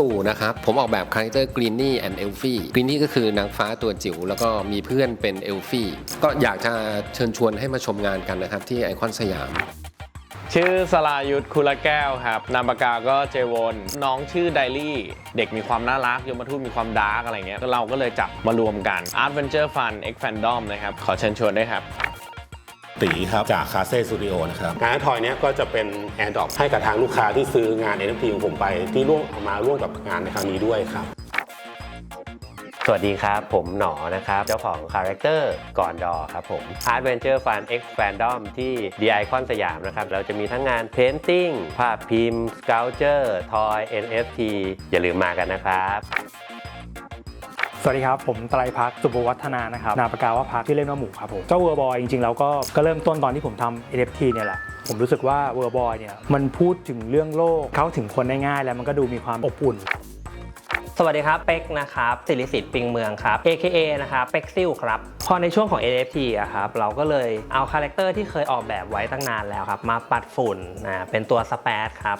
ตู่นะครับ ผมออกแบบคาแรคเตอร์กรีนนี่แอนด์เอลฟี่กรีนนี่ก็คือนางฟ้าตัวจิ๋วแล้วก็มีเพื่อนเป็นเอลฟี่ก็อยากจะเชิญชวนให้มาชมงานกันนะครับ ที่ไอคอนสยามชื่อสลายุทธคุลแก้วครับ นามปากกาก็เจวอนน้องชื่อไดลี่ เด็กมีความน่ารักยมทูตมีความดาร์กอะไรเงี้ยเราก็เลยจับมารวมกัน Art Venture Fun X Fandom นะครับ ขอเชิญชวนด้วยครับ ตีครับ จากคาเซ่สตูดิโอนะครับ งานทอยเนี้ยก็จะเป็นแอร์ดรอปให้กับทางลูกค้าที่ซื้องาน NFT ของผมไป ที่ร่วมเอามาร่วมกับงานในครั้งนี้ด้วยครับ สวัสดีครับ ผมหนอนะครับ เจ้าของคาแรคเตอร์ก่อนดอครับผม Art Venture Fun X Fandom ที่ The Icon สยามนะครับ เราจะมีทั้งงาน Painting ภาพพิมพ์ Sculpture Toy NFT อย่าลืมมากันนะครับ สวัสดีครับ ผมไตรพักสุภวัฒนานะครับนามปากกาว่าพักที่เล่นว่าหมูครับผมเจ้าเวอร์บอยจริงๆแล้วก็ก็เริ่มต้นตอนที่ผมทำ NFT เนี่ยแหละผมรู้สึกว่าเวอร์บอยเนี่ยมันพูดถึงเรื่องโลกเข้าถึงคนได้ง่าย แล้วมันก็ดูมีความอบอุ่นสวัสดีครับ เป็กนะครับสิริสิทธิ์ปิงเมืองครับ AKA นะครับเป็กซิลครับ พอในช่วงของ NFT อะครับ เราก็เลยเอาคาแรคเตอร์ที่เคยออกแบบไว้ตั้งนานแล้วครับ มาปัดฝุ่นนะเป็นตัวสเปซครับ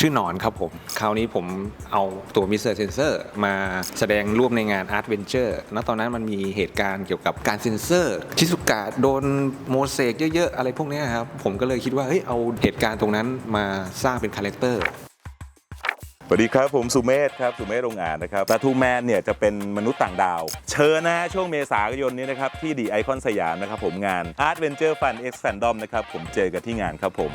ชื่อหนอนครับผม คราวนี้ผมเอาตัว Mr. Sensor มาแสดงร่วมในงาน Art Venture ณตอนนั้นมันมีเหตุการณ์เกี่ยวกับการเซนเซอร์ ชิสุกะโดนโมเสกเยอะๆ อะไรพวกนี้ครับ ผมก็เลยคิดว่าเฮ้ยเอาเหตุการณ์ตรงนั้นมาสร้างเป็นคาแรคเตอร์สวัสดีครับ ผมสุเมธครับ สุเมธโรงอ่านนะครับปลาทูแมนเนี่ยจะเป็นมนุษย์ต่างดาว เชิญนะฮะช่วงเมษายนนี้นะครับ ที่ดีไอคอนสยามนะครับผมงาน Art Venture Fun X Fandom นะครับ ผมเจอกันที่งานครับผม